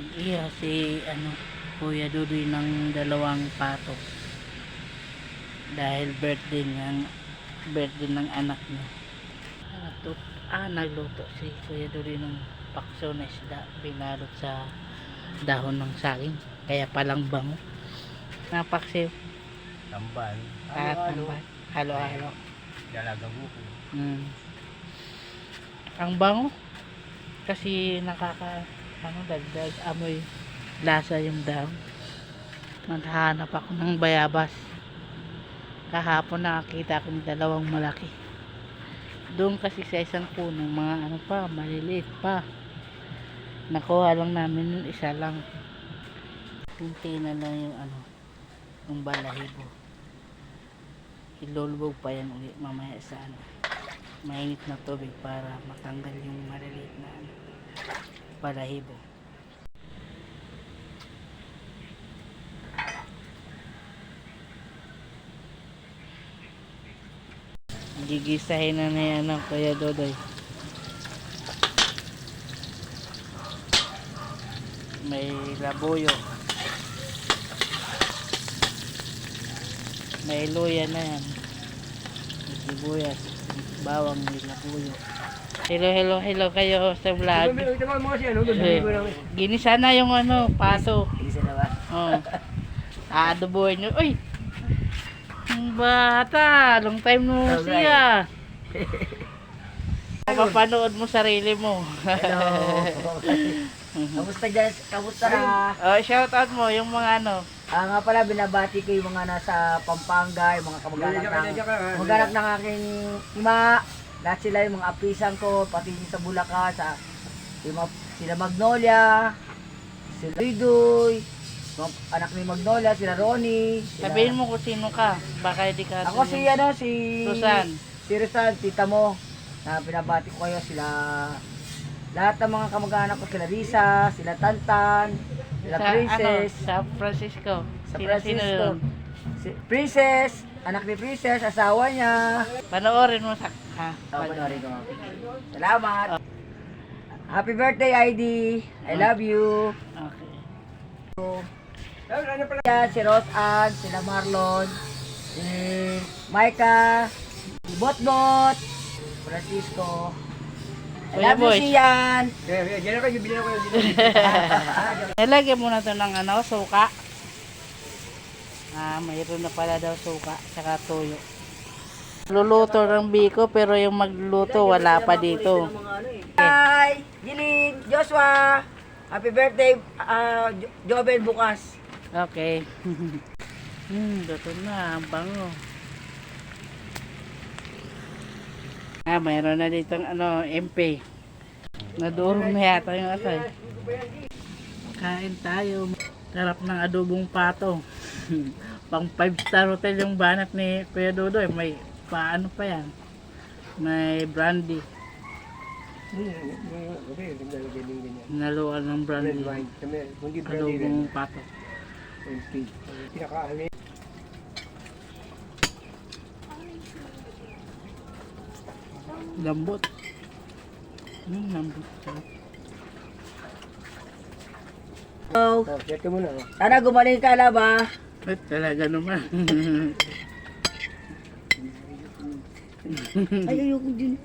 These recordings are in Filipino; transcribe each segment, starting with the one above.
Nag-iya si ano, Kuya Dudoy ng dalawang pato. Dahil birthday ng birthday ng anak niya. Natut ah, nagluto si Kuya Dudoy ng pakso na isda binalot sa dahon ng saging. Kaya palang bango. Napaksiw. Tambal. At tambal. Halo-halo. Dalaga buko. Mm. Ang bango. Kasi nakaka ano dagdag amoy lasa yung dahon. Naghahanap ako ng bayabas. Kahapon nakakita ko ng dalawang malaki. Doon kasi sa isang puno, mga ano pa, maliliit pa. Nakuha lang namin yung isa lang. Kunti na lang yung ano, yung balahibo. Ilulubog pa yan ulit mamaya sa ano, mainit na tubig para matanggal yung maliliit na ano, balahibo. Gigisahin na na yan ng Kuya Dodoy. May labuyo. May luya na yan. May sibuyas. Bawang may labuyo. Hello, hello, hello kayo sa vlog. Eh, ginisa na yung ano, pato. Isa na ba? Oh. Aadoboy nyo. Uy! Ang bata, long time no Alright. siya. Mapapanood mo sarili mo. Hello. Kamusta dyan? Kamusta na? oh, shout out mo yung mga ano. Ah, nga pala, binabati ko yung mga nasa Pampanga, yung mga kamag-anak ng, kamag-anak ng aking ima. Lahat sila yung mga apisan ko, pati sa Bulacan, sa yung mga, sila Magnolia, sila mga anak ni Magnolia, sila Ronnie. Sila, Sabihin mo kung sino ka. Baka hindi ka. Ako si ano, si... Susan. Si Susan, tita mo. Na binabati ko kayo sila... Lahat ng mga kamag-anak ko, sila Risa, sila Tantan, sila Sa, ano, Princess. sa Francisco. Sa Francisco. Si Princess, anak ni Princess, asawa niya. Panoorin mo sa... Ha? Oh, panoorin ko. Salamat. Happy birthday, ID. I love you. Okay. Yan, si Rose Ann, sila Marlon, si Micah, si Botbot, Francisco. I Kuya love you, Boy. Sian. Diyan ako, yung bilang ko yung Nilagyan mo na to ng ano, suka. Ah, mayroon na pala daw suka, saka tuyo. Luluto ng biko pero yung magluluto wala pa dito. Hi, Jiling, Joshua. Happy birthday, uh, Joven bukas. Okay. hmm, luto na, ang bango. Ah, mayroon na dito ano, MP. Nadurog na yata yung atay. Kain tayo. Sarap ng adobong pato. Pang 5 star hotel yung banat ni Kuya Dodoy. May paano pa yan. May brandy. Naluan ng brandy. Adobong pato. Lambot. Hmm, lambot. So, mo na. sana gumaling ka, Laba. Ay, talaga naman. Ay, ayoko din.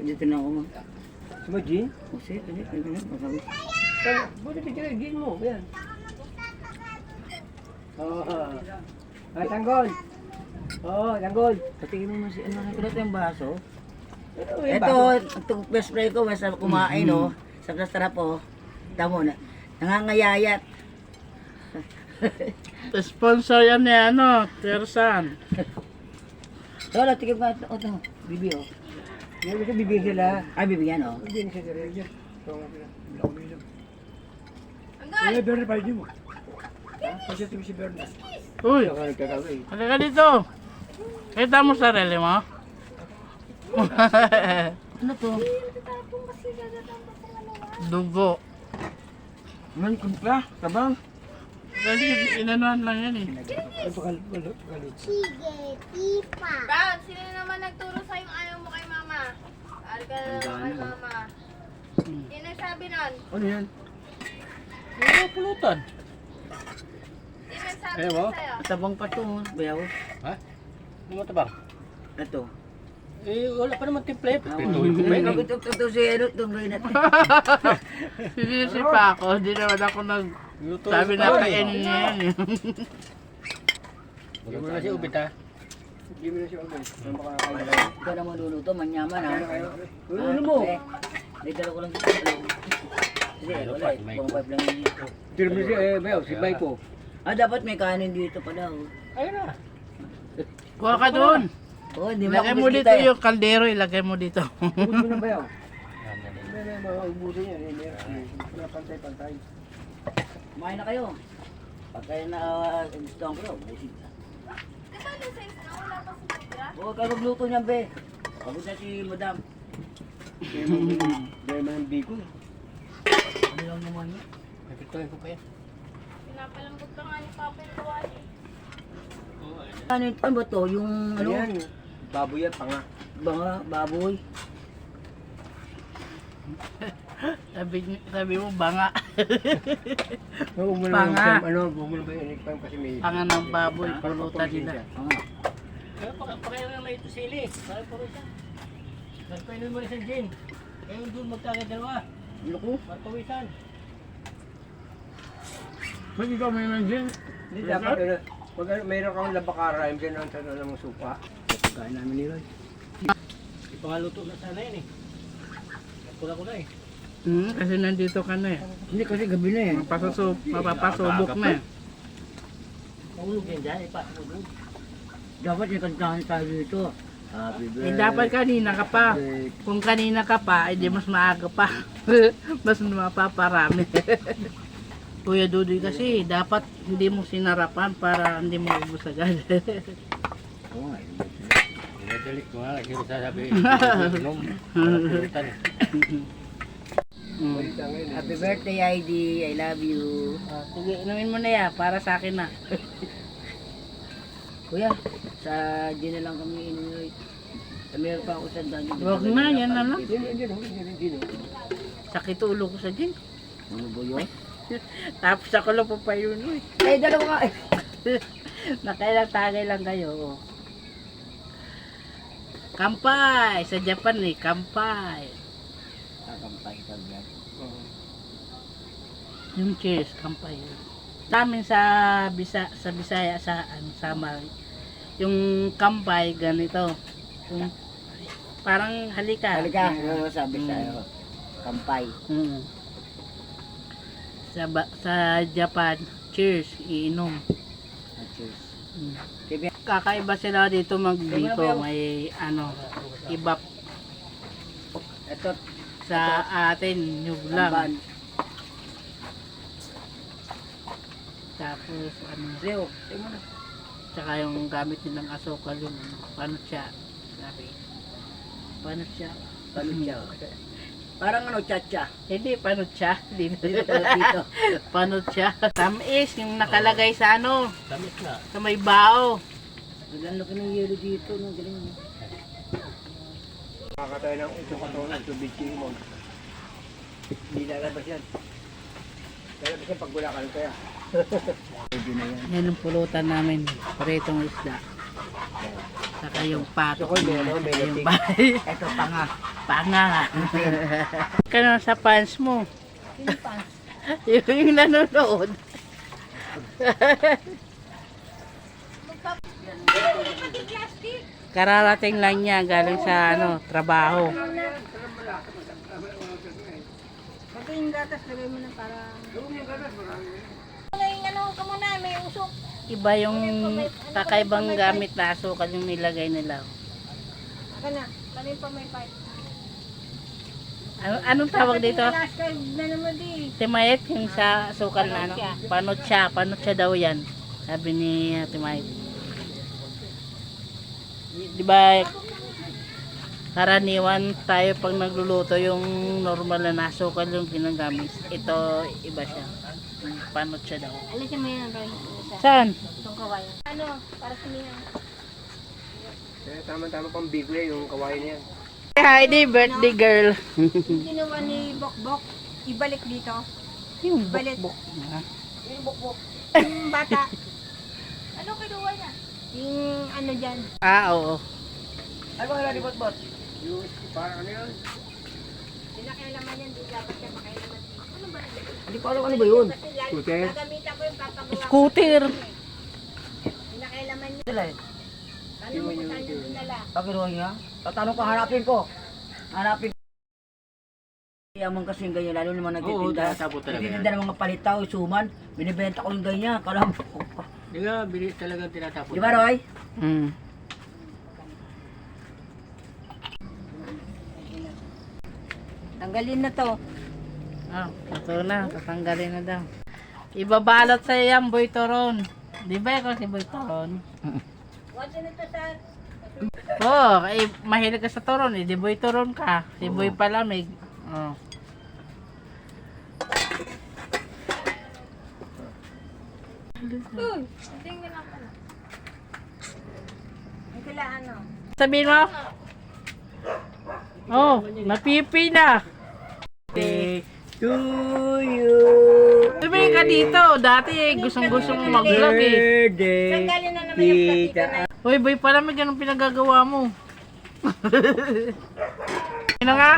Dito na ako. Suma, Jean? Kasi, kasi, kasi, kasi. Buti picture yung Jean mo. Yan. Oo. Ah, tanggol. Oo, tanggol. Patingin mo si ano, nakulot yung baso. Ito, best friend ko, sarap kumain, oh. Sarap na sarap, oh. Tamo na. Nangangayayat. Sponsor yan ni ano, Tersan. Lola, tigil pa ito. Ito, bibi, oh. Yan, ito bibigyan sila. Ay, oh. Siya sila. Yan. Ito nga sila. Bilang bilang. Anggal! Eh, Bernard, pa mo. Kasi ito si Bernard. Uy, Ito ka dito. Kita mo sarili mo? Ano to? Dugo. Man, kumpla, tabang. Kasi inanuhan lang yan eh. Ito ka, Brad, sino naman nagturo sa yung ayaw mo kay mama? Ari ka na naman kay mama. Hmm. Sino sabi nun? Ano yan? Ano pulutan? Di man sabi Ayaw ko mo? sa'yo. Tabang pa to, bayaw. Ha? Ano mo tabang? Ito. Eh, wala pa naman timple. Ah, Pintuin ko pa yun. Ito si ano itong natin? Sinisip pa ako, hindi naman ako nag... Sabi sa na kainin eh. niya yan eh. Hindi mo na si Ubit ha. Hindi mo na. Ano ba kaya? Ikaw na maluluto, manyaman ha. Ano mo? Hindi dala ko lang dito. Hindi, wala eh. Pang lang yun. Tira mo eh, bayaw, si Bay po. Ah, dapat may kanin dito pa daw. Ayun na. Kuha ka doon. Oh, hindi mo Ilagay mo dito eh. yung kaldero, ilagay mo dito. Huwag mo na bayaw. Yan, yan, yan. May may mga ubusin yan. eh, meron. Wala pantay-pantay. Kumain na kayo. Pag kayo na uh, gusto ko, busin ka. Di ba yung size na wala pa si Tira? Huwag kayo magluto niyan, be. Pagod na si madam. Kaya mo ng biko. Ano lang naman? May pintuin ko pa yan. Pinapalambot ka nga ni Papa yung kawali. Ano, yun? ano ba to? Yung ano? Ano yan? Baboy yan, panga. Banga, baboy. Sabi, sabi mo, banga. Huwag mo Panga. na ano, na ba yan kasi may... Panga ng baboy, pulutan nila. Banga. Pero paka- pakain na may sili. Parang puro siya. Nagpainom mo rin sa gin. Ngayon doon magkagad dalawa. Ano ko? Magpawisan. Pag ikaw may nandiyan, Hindi dapat ano, pag ano, mayroon kang labakara, yung gano'n sa ano ng supa. Pagkain namin ni Roy. Ipangaluto na sana yan eh. Pula ko na eh. hmm, kasi nandito ka na eh. Hindi kasi gabi na eh. Mapasasub, mapapasubok na eh. Mahulog yan dyan, ipatulog. Dapat yung kantahan tayo dito. Happy birthday. Eh, dapat kanina ka pa. Kung kanina ka pa, eh di mas maaga pa. mas mapaparami. Kuya Dudoy kasi, dapat hindi mo sinarapan para hindi mo ubus agad. Oo nga, Dinadali ko nga. Hindi ko sasabi. Inom. Eh. Happy birthday, ID. I love you. Ah, sige, inumin mo na yan, para sa akin na. Kuya, sa gin na lang kami inuwi. Meron pa ako sa dami. Huwag na, yan na lang. Hindi, hindi, hindi, hindi, hindi, hindi. Sakit ulo ko sa gin. Ano ba yun? Tapos ako lang pa pa yun. Ay, dalawa ka. eh. Nakailang tagay lang kayo. oh. Kampay! Sa Japan eh, kampay. Kakampay ka yan. Yung cheers, kampay. Sa amin sa Bisa, sa Bisaya sa ano, Samar. Yung kampay ganito. Yung, parang halika. Halika, ano sabi sa'yo? Kampay. Mm. Sa sa Japan, cheers, iinom. Ah, Cheers. Mm. Kakaiba sila dito mag dito may ano iba. Ito, sa atin nyug lang. Tapos ano Leo, tsaka yung gamit nilang asukal yung ano panot siya sabi panot siya Paano siya? Parang ano, chacha. hindi panot siya dito Dito dito. panot siya tamis yung nakalagay sa ano Tamis na. sa may bao Biglang laki ng yelo dito. No? Galing mo. Nakakatayo ng ito katawan, ito bitching mo. Hindi lalabas yan. Lalabas yan pag wala ka lang kaya. Yan. ang pulutan namin paretong isda saka yung pato ko, may ano, may yung bahay Ito, panga. Panga nga. Kano sa pants mo? yung, yung nanonood. Kararating lang niya galing sa ano, trabaho. May ano ka muna, may usok. Iba yung kakaibang gamit na asukal yung nilagay nila. Aka na, kanin pa may pipe. Ano, anong tawag dito? Na. Timayet yung sa asukal na ano? Panot siya, panot siya daw yan. Sabi ni Timayet. Di ba karaniwan tayo pag nagluluto yung normal na nasukal yung ginagamit. Ito iba siya. Panot siya daw. Alisin mo yan, Roy. Saan? Itong kawayan. Ano, para sumihan. Kaya tama-tama pang yan, yung kawain na yan. Heidi, birthday girl. Yung ginawa ni Bokbok, ibalik dito. Yung na. Yung bukbok. Yung bata. ano kinuha niya? Yung ano dyan. Ah, oo. Ano ba nga bot-bot? Yung parang ano yun? Pinakailaman yan, di dapat siya makailaman. Ano ba? Hindi ko alam ano ba yun. Scooter? gagamitan ko yung papagawa. Scooter. Pinakailaman niya. Sila eh. Ano mo kung saan niya dinala? Pakiruha niya. Tatanong ko, hanapin ko. Hanapin ko. Yaman kasi yung ganyan, lalo naman Oo, nagtitinda. tatapon talaga Nagtitinda ng mga palitaw, suman. Binibenta ko yung ganyan. Kalam ko. Hindi nga, bilis talagang tinatapon. Di ba, Roy? Hmm. Tanggalin na to. Ah, ito na. Tatanggalin na daw. Ibabalot sa yan, Boy Toron. Di ba ikaw si Boy Toron? What's in ito sa... Oh, eh, mahilig ka sa Toron. Eh, di Boy Toron ka. Si Boy Palamig. Oh. Uy, tingnan ako. Ang kila ano? Sabihin mo? Oh, napipi na. Day to you. Sabihin ka dito. Dati eh, gustong-gusto mo mag-vlog eh. Birthday. galing na naman yung platito na Uy, Boy Palamig, anong pinagagawa mo? Ano nga?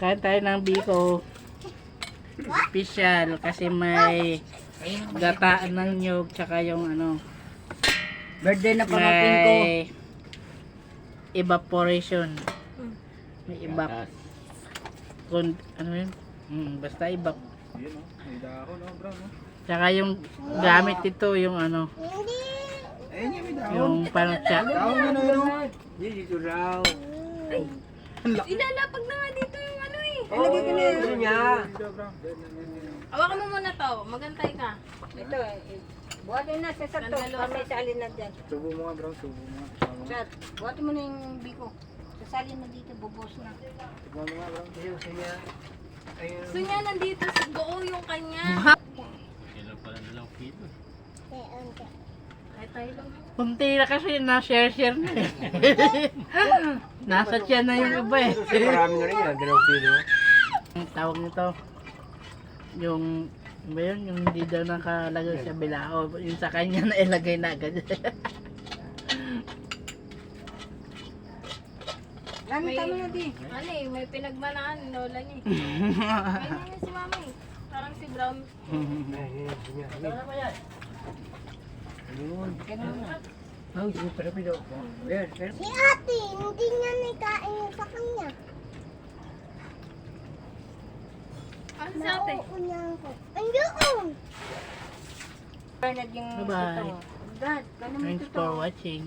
Kain tayo ng biko. Special kasi may gataan ng nyog tsaka yung ano, Birthday na pamangkin ko. evaporation. May evap. Kun, ano yun? Hmm, basta evap. Yun, no? May dako, no, bro, no? Tsaka yung gamit ito, yung ano, Ayun yung may dako. yung parang siya. Dako nga na, dito raw. Ilalapag na nga dito ano eh. Oo, oh, gusto niya. Hawakan mo muna to. Magantay ka. Ito eh. Buhatin na sa sato. Para sa alin na dyan. Subo mo nga, bro. Subo mo nga. Mo. Chat. Buhatin mo na yung biko. Sasalin mo dito. Bubos na. Tignan mo nga, bro. Gusto niya. Ayun. Gusto niya nandito sa buo yung kanya. Kailan pala dalawang kilo. Ay tayo lang. Kunti na kasi na-share-share na eh. Nasa tiyan na yung iba eh. Kasi marami na rin yan, dalawang kilo. Ang tawag nito, yung, ba yun, yung hindi daw nakalagay sa bilao, yung sa kanya na ilagay na agad. May, tama na di. Ano eh, may pinagmanaan. Lola niya eh. Ganyan niya si mama eh. Parang si Brown. Ayun, gusto niya. Ayun. Ay, sige, pero pero. Ayan, pero. Si ate, hindi niya nikain yung sa kanya. Ano sa ate? Nauunan ko. Ayun! Bernard yung Bye-bye. Dad, ganun Thanks for watching.